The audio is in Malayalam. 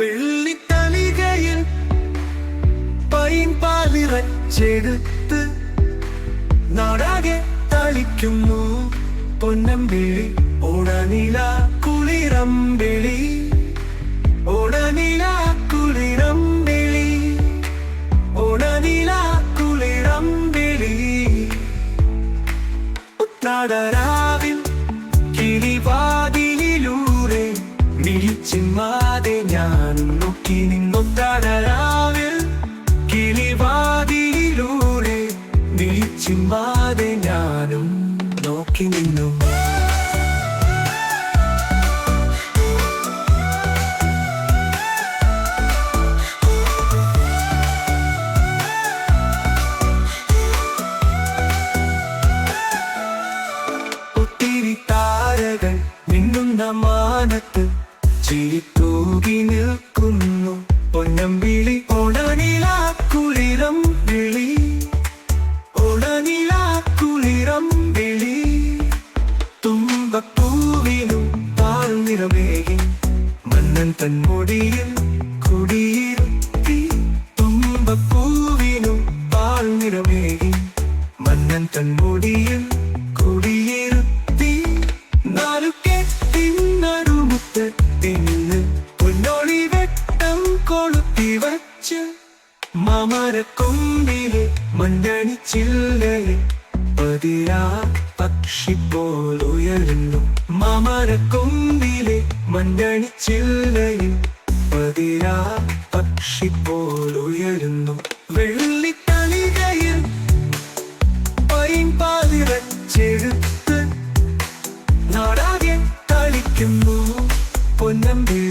വെള്ളിത്തലികയിൽ പൈൻപാലിറച്ചെടുത്ത് നാടാകെ തളിക്കുന്നു. പൊന്നമ്പിളി ഓടനില കുളിരമ്പിളി ഓടനില കുളിരമ്പിളി ഓടനില കുളിരമ്പിളി. ഉത്താടരാവിൽ കിളിവാതിലൂടെ മിഴിച്ചിന്മാതെ ഞാൻ നോക്കി നിന്നൊത്തരാവിൽ കിളിവാതിയിലൂടെ നീ ചിമ്മാതെ ഞാനും നോക്കി നിന്നു. ഒത്തിരി താരകൾ മാനത്ത് ചിരിത്തൂകി നിൽക്കുന്നു. പൊന്നം വിളി. ഉടനില കുളിരം വിളി. ഉടനില കുളിരം വിളി തുമ്പപ്പൂവിനും താഴ്ന്നിറമേകി മന്നൻ തന്മുടിയിൽ കുടിയിരുത്തി തുമ്പപ്പൂവിനും താഴ്ന്നിറമേകി മന്നൻ തൻമുടിയിൽ കൊളുത്തി വച്ച് മാമരക്കൊമ്പിലെ മണ്ണണി ചില്ലയിൽ പതിരാ പക്ഷി പോലുയരുന്നു മാമരക്കൊമ്പിലെ മണ്ണണി ചില്ലയിൽ പതിരാ പക്ഷി പോലുയരുന്നു വെള്ളിത്തളികയിൽ പൈൻപാതിരച്ചെടുത്ത് നാടാകെ കളിക്കുന്നു പൊന്നമ്പി